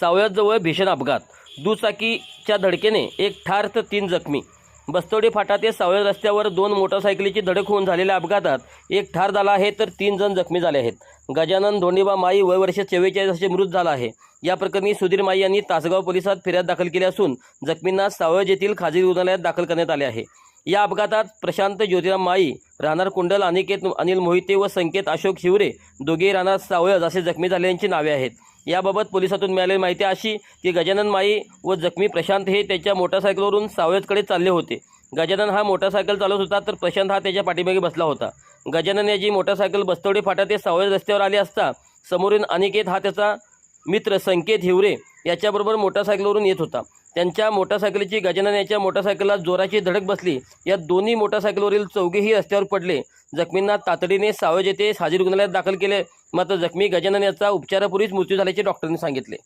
सावळ्याजवळ भीषण अपघात. दुचाकीच्या धडकेने एक ठार तर तीन जखमी. बस्तोडी फाटा ते सावळ रस्त्यावर दोन मोटरसायकलीची धडक होऊन झालेल्या अपघातात एक ठार झाला आहे तर तीन जण जखमी झाले आहेत. गजानन धोंडीबा माई वय वर्ष चव्वेचाळीस असे मृत झाला आहे. या प्रकरणी सुधीर माई यांनी तासगाव पोलिसात फिर्याद दाखल केली असून जखमींना सावळज येथील खाजगी रुग्णालयात दाखल करण्यात आले आहे. या अपघातात प्रशांत ज्योतिराम माई राहणार कुंडल अनिकेत अनिल मोहिते व संकेत अशोक शिवरे दोघेही राहणार सावळज असे जखमी झाल्यांची नावे आहेत. याबाबत पोलिसातून मिळालेली माहिती अशी की गजानन माई व जखमी प्रशांत हे त्याच्या मोटारसायकलवरून सावळजकडे चालले होते. गजानन हा मोटारसायकल चालवत होता तर प्रशांत हा त्याच्या पाठीमागे बसला होता. गजानन याची मोटारसायकल बस्तवडी फाटा ते सावळज रस्त्यावर आली असता समोरून अनिकेत हा त्याचा मित्र संकेत हिवरे याच्याबरोबर मोटारसायकलवरून येत होता. त्यांच्या मोटारसायकलीची गजानन याच्या मोटारसायकलला जोराची धडक बसली. या दोन्ही मोटारसायकलवरील चौघेही रस्त्यावर पडले. जखमींना तातडीने सावज येथे साजी रुग्णालयात दाखल केले. मात्र जखमी गजानन याचा उपचारापूर्वीच मृत्यू झाल्याचे डॉक्टरांनी सांगितले.